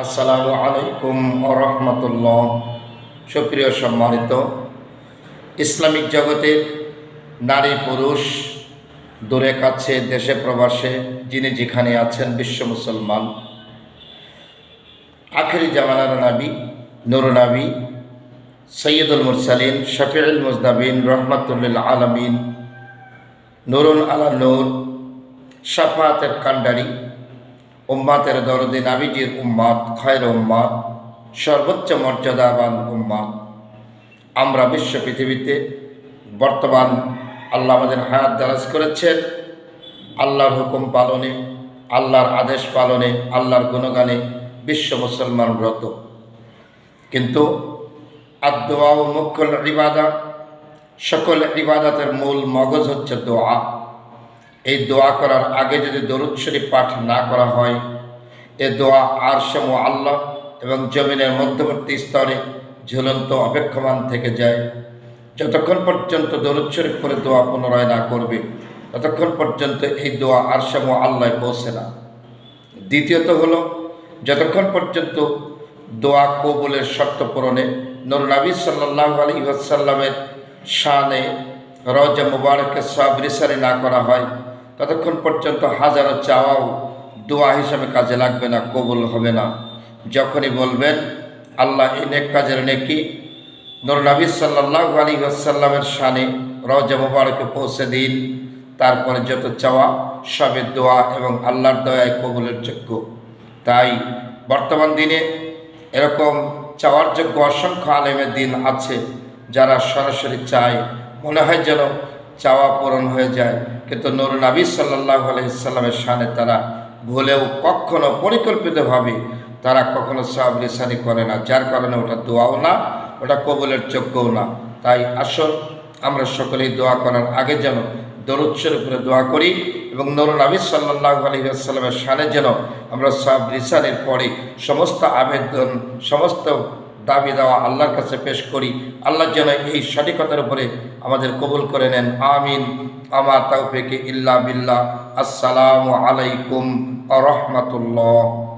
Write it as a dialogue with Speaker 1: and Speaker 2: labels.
Speaker 1: আসসালামু আলাইকুম রহমতুল্লাহ সুপ্রিয় সম্মানিত ইসলামিক জগতের নারী পুরুষ, দূরে কাছে দেশে প্রবাসে যিনি যেখানে আছেন বিশ্ব মুসলমান, আখেরি জামানার নাবি, নুর নাবি, সৈয়দুল মুরসালিন শফিউল মুজনাবিন রহমতুল্লিল আলমিন নুরুল আলা নূর, শাফাতের কান্ডারি উম্মাতের দরদে নাবিজির উম্মাদ খয়ের উম্মাদ সর্বোচ্চ মর্যাদাবান উম্মাদ আমরা বিশ্ব পৃথিবীতে বর্তমান আল্লাহ আমাদের হায়াত দারাজ করেছেন। আল্লাহর হুকুম পালনে, আল্লাহর আদেশ পালনে, আল্লাহর গুণগানে বিশ্ব মুসলমান ব্রত। কিন্তু আদোয়া ও মুখ্য ইবাদা, সকল ইবাদতের মূল মগজ হচ্ছে দোয়া। এই দোয়া করার আগে যদি দরুদ শরীফ পাঠ না করা হয়, এ দোয়া আর সমু আল্লাহ এবং জমিনের মধ্যবর্তী স্তরে ঝুলন্ত অপেক্ষমান থেকে যায়। যতক্ষণ পর্যন্ত দরুদ শরীফ করে দোয়া পুনরায় না করবে, ততক্ষণ পর্যন্ত এই দোয়া আর সমু আল্লাহ পৌঁছে না। দ্বিতীয়ত হলো, যতক্ষণ পর্যন্ত দোয়া কবুলের শর্ত পূরণে নুর নবী সাল্লাহ আলী ওয়াসাল্লামের শানে রজা মুবারককে সব রিসারি না করা হয় ততক্ষণ পর্যন্ত হাজারো চাওয়াও দোয়া হিসাবে কাজে লাগবে না, কবুল হবে না। যখনই বলবেন, আল্লাহ এই নেক কাজের নেকি নবী সাল্লাহ আলী ওয়াসাল্লামের শানে রজা মুবারকে পৌঁছে দিন। তারপরে যত চাওয়া সবের দোয়া এবং আল্লাহর দয়ায় কবুলের যোগ্য। তাই বর্তমান দিনে এরকম চাওয়ার যোগ্য অসংখ্য আলেমের দিন আছে, যারা সরাসরি চায়। মনে হয় যেন চাওয়া পূরণ হয়ে যায়। কিন্তু নুর নবী সাল্লাহ আলহিসাল্লামের সানে তারা ভুলেও কখনো পরিকল্পিতভাবে তারা কখনো সব রিসানি করে না, যার কারণে ওটা দোয়াও না, ওটা কবুলের যোগ্যও না। তাই আসল আমরা সকলেই দোয়া করার আগে যেন দরুচ্ছের উপরে দোয়া করি এবং নরুন নবী সাল্লাহ আলহিহাস্লামের সানে যেন আমরা সব রিসানের পরে সমস্ত আবেদন, সমস্ত দাবি দেওয়া আল্লাহর কাছে পেশ করি। আল্লাহ যেন এই সঠিকতার উপরে আমাদের কবুল করে নেন। আমিন। আমা তাওফিকে ইল্লা বিল্লাহ। আসসালামু আলাইকুম রহমতুল্লাহ।